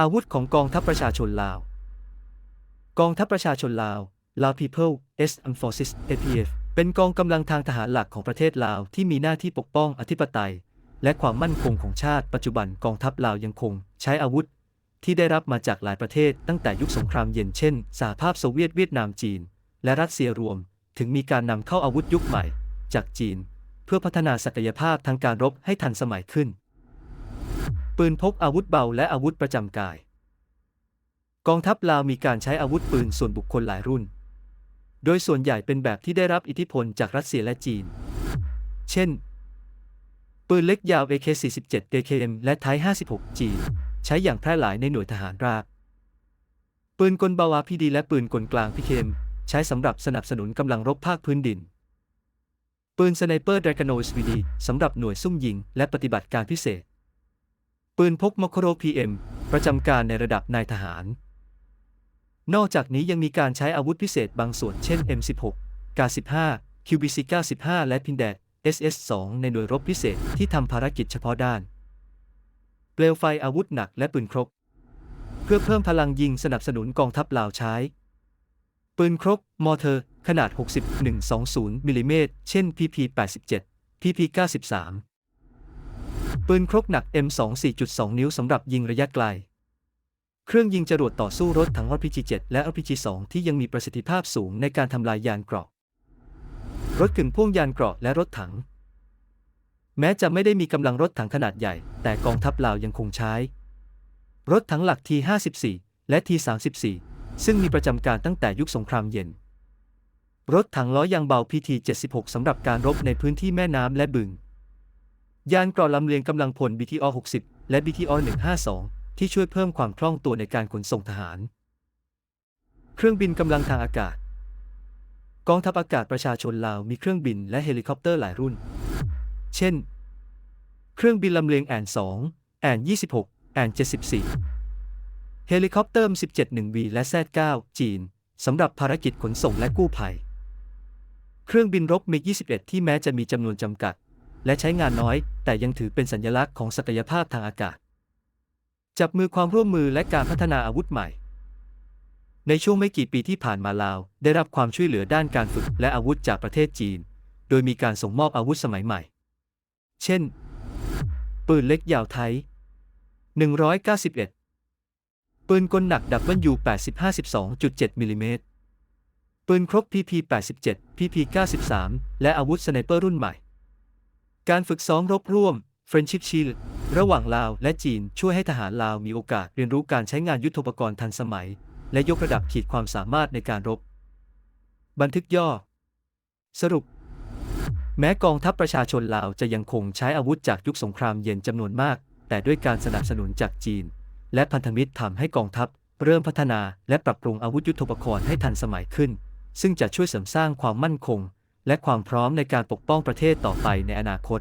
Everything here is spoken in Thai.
อาวุธของกองทัพประชาชนลาว กองทัพประชาชนลาว Lao People s Armed Forces APF เป็นกองกำลังทางทหารหลักของประเทศลาวที่มีหน้าที่ปกป้องอธิปไตย และความมั่นคงของชาติปัจจุบันกองทัพลาวยังคงใช้อาวุธ ที่ได้รับมาจากหลายประเทศตั้งแต่ยุคสงครามเย็นเช่น สหภาพโซเวียตเวียดนามจีน และรัสเซียรวม ถึงมีการนำเข้าอาวุธยุคใหม่ จากจีน เพื่อพัฒนาศักยภาพทางการรบให้ทันสมัยขึ้น ปืนพกอาวุธเบาและอาวุธประจำกาย กองทัพลาวมีการใช้อาวุธปืนส่วนบุคคลหลายรุ่น โดยส่วนใหญ่เป็นแบบที่ได้รับอิทธิพลจากรัสเซียและจีน เช่น ปืนเล็กยาว AK-47 DKM และไท56จีนใช้อย่างแพร่หลายในหน่วยทหารราบ ปืนกลเบา RPD และปืนกลกลาง PKM ใช้สำหรับสนับสนุนกำลังรบภาคพื้นดิน ปืนสไนเปอร์ Dragano SVD สำหรับหน่วยซุ่มยิงและปฏิบัติการพิเศษ ปืนพกมคโร PM ประจำการในระดับนายทหาร นอกจากนี้ยังมีการใช้อาวุธพิเศษบางส่วนเช่น M16 K15 QBC 95และพินแดด SS2 ในหน่วยรบพิเศษที่ทำภารกิจเฉพาะด้าน เปลวไฟอาวุธหนักและปืนครก เพื่อเพิ่มพลังยิงสนับสนุนกองทัพลาวใช้ ปืนครก มอเตอร์ ขนาด 60 120มิลลิเมตรเช่น PP 87 PP 93 ปืนครกหนัก M2 4.2 นิ้วสำหรับยิงระยะไกล เครื่องยิงจรวดต่อสู้รถถัง RPG 7และ RPG 2 ที่ยังมีประสิทธิภาพสูงในการทำลายยานเกราะ รถกึ่งพ่วงยานเกราะและรถถัง แม้จะไม่ได้มีกำลังรถถังขนาดใหญ่ แต่กองทัพลาวยังคงใช้ รถถังหลัก T54 และ T34 ซึ่งมีประจำการตั้งแต่ยุคสงครามเย็น รถถังล้อยางเบา PT76 สำหรับการรบในพื้นที่แม่น้ำและบึง ยานเกราะลำเลียงกำลังพล BTO 60 และ BTO 152 ที่ช่วยเพิ่มความคล่องตัวในการขนส่งทหาร เครื่องบินกำลังทางอากาศ กองทัพอากาศประชาชนลาวมีเครื่องบินและเฮลิคอปเตอร์หลายรุ่น เช่น เครื่องบินลำเลียงแอน2แอน26แอน74 เฮลิคอปเตอร์ 17 1V และ Z9 จีนสำหรับภารกิจขนส่งและกู้ภัย เครื่องบินรบมิก21 ที่แม้จะมีจำนวนจำกัด และใช้งานน้อย แต่ยังถือเป็นสัญลักษณ์ของศักยภาพทางอากาศ จับมือความร่วมมือและการพัฒนาอาวุธใหม่ ในช่วงไม่กี่ปีที่ผ่านมาลาว ได้รับความช่วยเหลือด้านการฝึกและอาวุธจากประเทศจีน โดยมีการส่งมอบอาวุธสมัยใหม่ เช่น ปืนเล็กยาวไทย 191ปืนกลหนักดับเบิลยู852.7มิลลิเมตรปืนครบ PP 87 PP 93 และอาวุธสไนเปอร์รุ่นใหม่ การฝึกซ้อมรบร่วม Friendship Shield ระหว่างลาวและจีนช่วยให้ทหารลาวมีโอกาสเรียนรู้การใช้งานยุทโธปกรณ์ทันสมัย และยกระดับขีดความสามารถในการรบ บันทึกย่อ สรุป แม้กองทัพประชาชนลาวจะยังคงใช้อาวุธจากยุคสงครามเย็นจำนวนมาก แต่ด้วยการสนับสนุนจากจีน และพันธมิตรทำให้กองทัพ เริ่มพัฒนาและปรับปรุงอาวุธยุทโธปกรณ์ให้ทันสมัยขึ้น ซึ่งจะช่วยเสริมสร้างความมั่นคง และความพร้อมในการปกป้องประเทศต่อไปในอนาคต